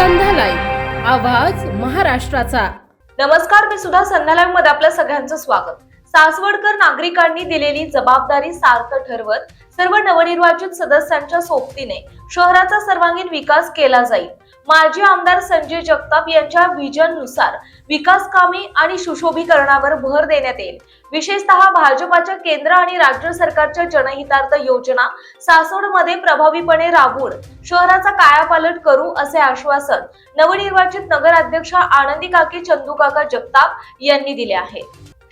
संध्या आवाज महाराष्ट्राचा. नमस्कार मी सुद्धा संध्या लाईव्हमध्ये आपल्या सगळ्यांचं स्वागत. सासवडकर नागरिकांनी दिलेली जबाबदारी सार्थ ठरवत सर्व नवनिर्वाचित सदस्यांच्या सोबतीने शहराचा सर्वांगीण विकास केला जाईल. माजी आमदार संजय जगताप यांच्या व्हिजननुसार विकास कामे आणि सुशोभीकरणावर भर देण्यात येईल. विशेषतः भाजपाच्या केंद्र आणि राज्य सरकारच्या जनहितार्थ योजना सासवडमध्ये प्रभावीपणे राबवून शहराचा कायापालट करू असे आश्वासन नवनिर्वाचित नगराध्यक्ष आनंदी काकी चंदू काका जगताप यांनी दिले आहे.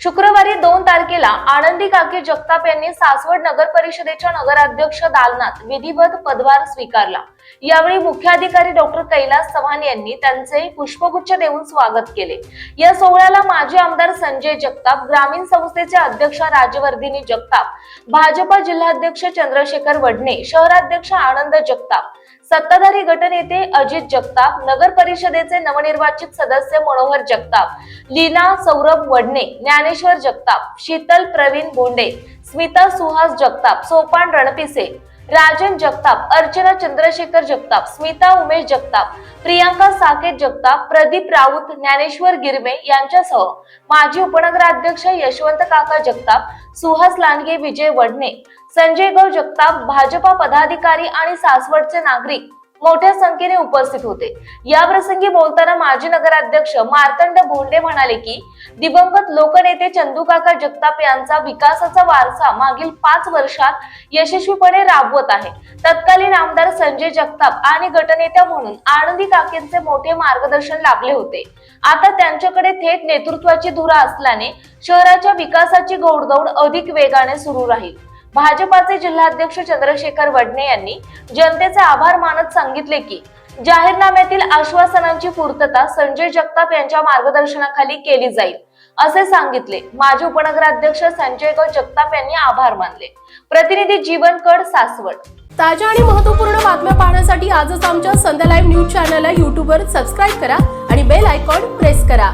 शुक्रवारी दोन तारखेला आनंदी काकी जगताप यांनी सासवड नगर परिषदेच्या नगराध्यक्ष दालनात विधिवत पदभार स्वीकारला. यावेळी मुख्याधिकारी डॉक्टर कैलास चव्हाण यांनी त्यांचे पुष्पगुच्छ देऊन स्वागत केले. या सोहळ्याला माजी आमदार संजय जगताप ग्रामीण संस्थेचे अध्यक्ष राजवर्धिनी जगताप भाजपा जिल्हाध्यक्ष चंद्रशेखर वडणे शहराध्यक्ष आनंद जगताप सत्ताधारी गटनेते अजित जगताप नगर परिषदेचे नवनिर्वाचित सदस्य मनोहर जगताप लीना सौरभ वडणे ज्ञानेश्वर जगताप शीतल प्रवीण बोंडे स्मिता सुहास जगताप सोपान रणपिसे राजन जगताप अर्चना चंद्रशेखर जगताप स्मिता उमेश जगताप प्रियांका साकेत जगताप प्रदीप राऊत ज्ञानेश्वर गिरमे यांच्यासह माजी उपनगराध्यक्ष यशवंत काका जगताप सुहास लांडगे विजय वडणे संजय गौ जगताप भाजपा पदाधिकारी आणि सासवडचे नागरिक मोठ्या संख्येने उपस्थित होते. या प्रसंगी बोलताना माजी नगराध्यक्ष मार्तंड भोंडे म्हणाले की दिवंगत लोकनेते चंदूकाका जगताप यांचा विकासाचा वारसा मागील पाच वर्षात यशस्वीपणे राबवत आहे. तत्कालीन आमदार संजय जगताप आणि गटनेत्या म्हणून आनंदी काकेंचे मोठे मार्गदर्शन लाभले होते. आता त्यांच्याकडे थेट नेतृत्वाची धुरा असल्याने शहराच्या विकासाची गोडदौड अधिक वेगाने सुरू राहील. भाजपाचे जिल्हाध्यक्ष चंद्रशेखर वडणे यांनी जनतेचे आभार मानत सांगितले की जाहीरनाम्यातील आश्वासनांची पूर्तता संजय जगताप यांच्या मार्गदर्शनाखाली केली जाईल. असे सांगितले. माजी उपनगराध्यक्ष संजय गौ जगताप यांनी आभार मानले. प्रतिनिधी जीवन कड सासवड. ताज्या आणि महत्त्वपूर्ण बातम्या पाहण्यासाठी आजच आमच्या संध्या लाईव्ह न्यूज चॅनलला यूट्यूबवर सबस्क्राईब करा आणि बेल आयकॉन प्रेस करा.